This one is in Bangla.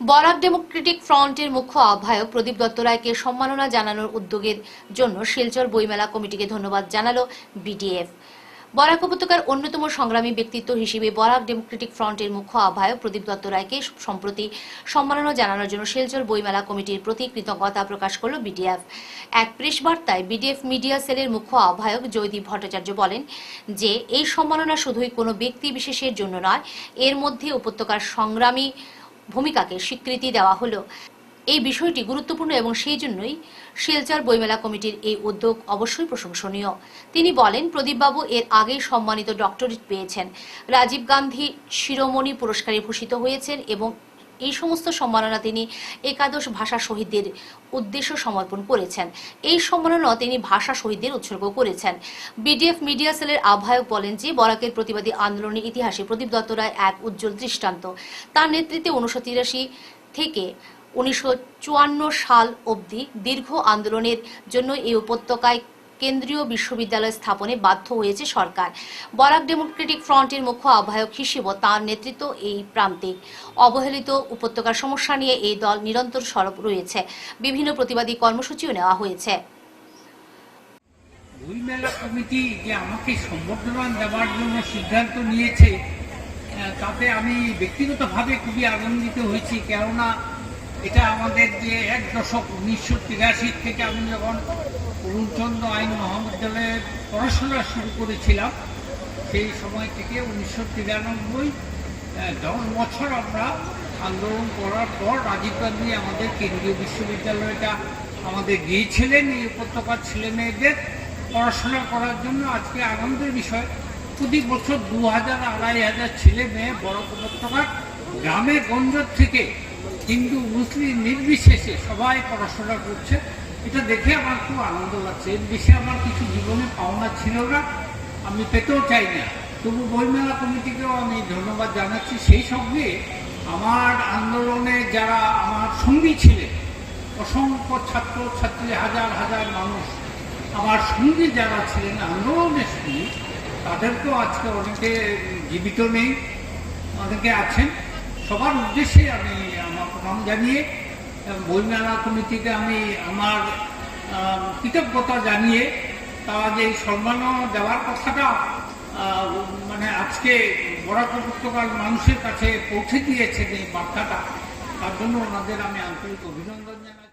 বরাক ডেমোক্রেটিক ফ্রন্টের মুখ্য আহ্বায়ক প্রদীপ দত্ত রায়কে সম্মাননা জানানোর উদ্যোগের জন্য শিলচর বইমেলা কমিটিকে ধন্যবাদ জানালো বিডিএফ। বরাক উপত্যকার অন্যতম সংগ্রামী ব্যক্তিত্ব হিসেবে বরাক ডেমোক্রেটিক ফ্রন্টের মুখ্য আহ্বায়ক প্রদীপ দত্ত রায়কে সম্প্রতি সম্মাননা জানানোর জন্য শিলচর বইমেলা কমিটির প্রতি কৃতজ্ঞতা প্রকাশ করল বিডিএফ। এক প্রেস বার্তায় বিডিএফ মিডিয়া সেলের মুখ্য আহ্বায়ক জয়দীপ ভট্টাচার্য বলেন যে, এই সম্মাননা শুধুই কোনো ব্যক্তি বিশেষের জন্য নয়, এর মধ্যে উপত্যকার সংগ্রামী ভূমিকাকে স্বীকৃতি দেওয়া হলো। এই বিষয়টি গুরুত্বপূর্ণ এবং সেই জন্যই শিলচর বইমেলা কমিটির এই উদ্যোগ অবশ্যই প্রশংসনীয়। তিনি বলেন, প্রদীপবাবু এর আগেই সম্মানিত ডক্টরেট পেয়েছেন। রাজীব গান্ধী শিরোমণি পুরস্কারে ভূষিত হয়েছেন এবং এই সমস্ত সম্মাননা তিনি একাদশ ভাষা শহীদদের উদ্দেশ্য সমর্পণ করেছেন। এই সম্মাননা তিনি ভাষা শহীদদের উৎসর্গ করেছেন। বিডিএফ মিডিয়া সেলের আহ্বায়ক বলেন যে, বরাকের প্রতিবাদী আন্দোলনের ইতিহাসে প্রদীপ দত্ত রায় এক উজ্জ্বল দৃষ্টান্ত। তার নেতৃত্বে উনিশশো তিরাশি থেকে উনিশশো চুয়ান্ন সাল অবধি দীর্ঘ আন্দোলনের জন্য এই উপত্যকায় কেন্দ্রীয় বিশ্ববিদ্যালয় স্থাপনে বাধ্য হয়েছে সরকার। বরাক ডেমোক্রেটিক ফ্রন্টের মুখ্য আহ্বায়ক হিসেবে তার নেতৃত্ব এই প্রান্তিক অবহেলিত উপত্যকার সমস্যা নিয়ে এই দল নিরন্তর সরব রয়েছে। বিভিন্ন প্রতিবাদী কর্মসূচিও নেওয়া হয়েছে। বইমেলা কমিটি যে আমাকে সম্বর্ধনা দেওয়ার জন্য সিদ্ধান্ত নিয়েছে তাতে আমি ব্যক্তিগতভাবে খুবই আনন্দিত হয়েছি, কেননা এটা আমাদের যে এক দশক উনিশশো তিরাশি থেকে আমি যখন অরুণচন্দ্র আইন মহাবিদ্যালয়ে পড়াশোনা শুরু করেছিলাম, সেই সময় থেকে উনিশশো তিরানব্বই দশ বছর আমরা আন্দোলন করার পর রাজীব গান্ধী আমাদের কেন্দ্রীয় বিশ্ববিদ্যালয়টা আমাদের দিয়েছিলেন, এই উপত্যকার ছেলে মেয়েদের পড়াশোনা করার জন্য আজকে আনন্দের বিষয়। প্রতি বছর দু হাজার আড়াই হাজার ছেলে মেয়ে বড় উপত্যকার গ্রামে গঞ্জ থেকে হিন্দু, মুসলিম নির্বিশেষে সবাই পড়াশোনা করছে। এটা দেখে আমার খুব আনন্দ লাগছে। এর বেশি আমার কিছু জীবনে পাওনা ছিল না। আমি পেতেও চাই না। তবু বইমেলা কমিটিকেও আমি ধন্যবাদ জানাচ্ছি। সেই সঙ্গে আমার আন্দোলনে যারা আমার সঙ্গী ছিলেন, অসংখ্য ছাত্র, ছাত্রী, হাজার হাজার মানুষ, আমার সঙ্গী যারা ছিলেন আন্দোলনের সঙ্গী। তাদেরকেও আজকে অনেকে জীবিত নেই, অনেকে আছেন। সবার উদ্দেশ্যে আমি প্রণাম জানিয়ে বইমেলা কমিটিকে আমি আমার কৃতজ্ঞতা জানিয়ে, তারা যে এই সম্মাননা দেওয়ার কথাটা মানে আজকে বরাক উপত্যকার মানুষের কাছে পৌঁছে দিয়েছে যে বার্তাটা, তার জন্য ওনাদের আমি আন্তরিক অভিনন্দন জানাই